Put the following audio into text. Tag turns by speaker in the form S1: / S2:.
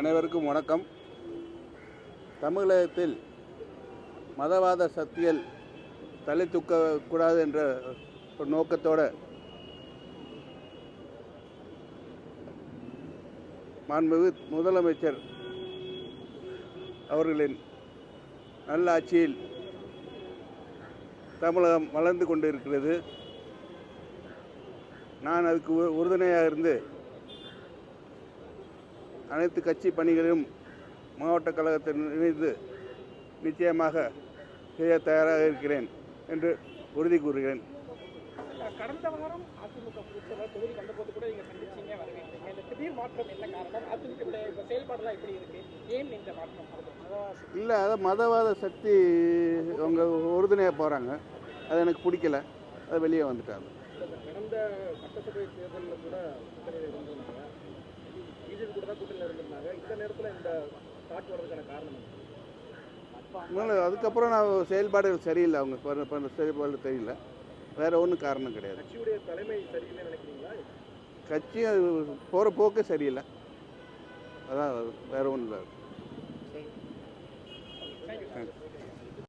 S1: அனைவருக்கும் வணக்கம். தமிழகத்தில் மதவாத சக்தியில் தலை தூக்கக்கூடாது என்ற ஒரு நோக்கத்தோட மாண்புமிகு முதலமைச்சர் அவர்களின் நல்லாட்சியில் தமிழகம் வளர்ந்து கொண்டிருக்கிறது. நான் அதுக்கு உறுதுணையாக இருந்து அனைத்து கட்சி பணிகளையும் மாவட்ட கழகத்தில் இணைந்து நிச்சயமாக செய்ய தயாராக இருக்கிறேன் என்று உறுதி கூறுகிறேன்.
S2: கடந்த வாரம் அதிமுக தொகுதி வந்தபோது கூட நீங்க சந்திச்சீங்க இந்த திடீர் மாற்றம் என்ன காரணம்? அதிமுக செயல்பாடுலாம் எப்படி இருக்கு? ஏன் இந்த மாற்றம்?
S1: இல்லை அதை மதவாத சக்தி அவங்க உறுதுணையாக போகிறாங்க அது எனக்கு பிடிக்கல. அது வெளியே வந்துட்டாங்க.
S2: கடந்த சட்டசபை தேர்தலில் கூட நேரத்தில் இந்த தாட் வர்றதுக்கான காரணம்?
S1: அதனால அதுக்கப்புறம் நான் செயல்பாடுகள் சரியில்லை. அவங்க பண்ண- பண்ண செயல்பாடு தெரியல. வேற ஒன்றும் காரணம் கிடையாது.
S2: கட்சியுடைய தலைமை சரியில்லை நினைக்கிறீங்களா?
S1: கட்சி போகிற போக்கு சரியில்லை. அதான் வேற ஒன்றும் இல்லை.